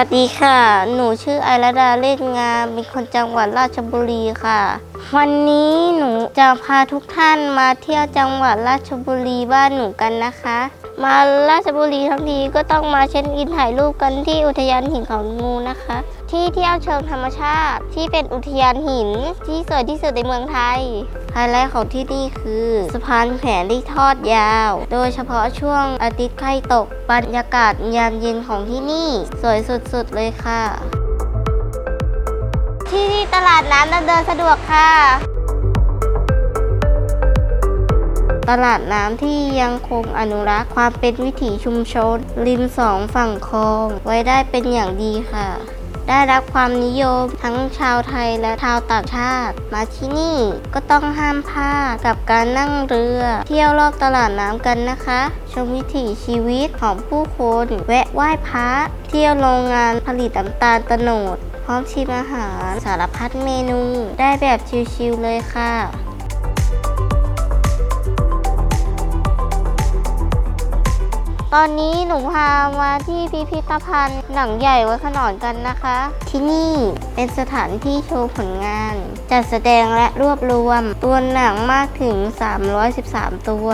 วัสดีค่ะ หนูชื่อไอรดาเล่นงาม เป็นคนจังหวัดราชบุรีค่ะ วันนี้หนูจะพาทุกท่านมาเที่ยวจังหวัดราชบุรีบ้านหนูกันนะคะ มาราชบุรีทั้งทีก็ต้องมาเช็คอินถ่ายรูปกันที่อุทยานหินเขางูนะคะ ที่เที่ยวเชิงธรรมชาติ ที่เป็นอุทยานหินที่สวยที่สุดในเมืองไทย ไฮไลท์ของที่นี่คือสะพานแขวนที่ทอดยาว โดยเฉพาะช่วงอาทิตย์ใกล้ตกบรรยากาศยามเย็นของที่นี่ สวยสุดๆเลยค่ะ ที่นี่ตลาดน้ำดำเนินสะดวกค่ะตลาดน้ำที่ยังคงอนุรักษ์ความเป็นวิถีชุมชน ริมสองฝั่งคลอง ไว้ได้เป็นอย่างดีค่ะ ได้รับความนิยมทั้งชาวไทยและชาวต่างชาติ มาที่นี่ก็ต้องห้ามพลาดกับการนั่งเรือ เที่ยวรอบตลาดน้ำกันนะคะ ชมวิถีชีวิตของผู้คนแวะไหว้พระเที่ยวโรงงานผลิตน้ำตาลโตโนดพร้อมชิมอาหารสารพัดเมนูได้แบบชิลๆเลยค่ะ ตอนนี้หนูพามาที่พิพิธภัณฑ์หนังใหญ่วัดขนอนกันนะคะ ที่นี่เป็นสถานที่โชว์ผลงาน จัดแสดงและรวบรวม ตัวหนังมากถึง 313 ตัว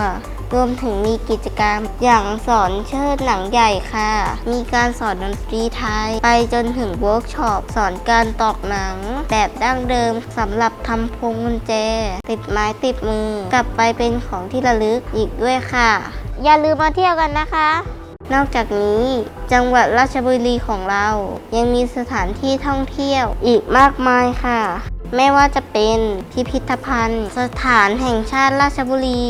รวมถึงมีกิจกรรมอย่างสอนเชิดหนังใหญ่ค่ะ มีการสอนดนตรีไทย ไปจนถึงเวิร์กช็อปสอนการตอกหนัง แบบดั้งเดิมสำหรับทำพวงกุญแจ ติดไม้ติดมือกลับไปเป็นของที่ระลึกอีกด้วยค่ะ อย่าลืมมาเที่ยวกันนะคะ นอกจากนี้จังหวัดราชบุรีของเรายังมีสถานที่ท่องเที่ยวอีกมากมายค่ะ ไม่ว่าจะเป็นพิพิธภัณฑ์ สถานแห่งชาติราชบุรี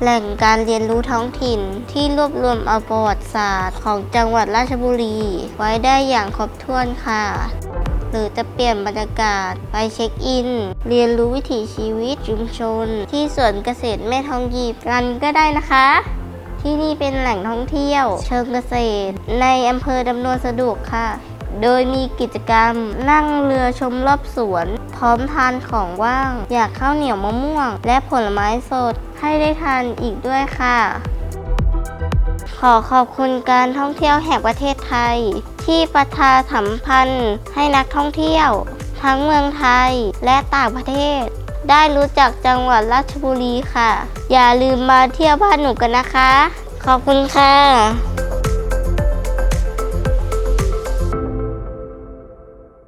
แหล่งการเรียนรู้ท้องถิ่นที่รวบรวมเอาประวัติศาสตร์ของจังหวัดราชบุรี ไว้ได้อย่างครบถ้วนค่ะหรือจะเปลี่ยนบรรยากาศไปเช็คอิน เรียนรู้วิถีชีวิตชุมชน ที่สวนเกษตรแม่ทองหยิบกันก็ได้นะคะ ที่นี่เป็นแหล่งท่องเที่ยว เชิงเกษตร ในอำเภอดำเนินสะดวกค่ะ โดยมีกิจกรรมนั่งเรือชมรอบสวน พร้อมทานของว่าง อยากข้าวเหนียวมะม่วง และผลไม้สดให้ได้ทานอีกด้วยค่ะ ขอขอบคุณการท่องเที่ยวแห่งประเทศไทย ที่ประชาสัมพันธ์ให้นักท่องเที่ยว ทั้งเมืองไทยและต่างประเทศ ได้รู้จักจังหวัดราชบุรีค่ะ อย่าลืมมาเที่ยวบ้านหนูกันนะคะ ขอบคุณค่ะ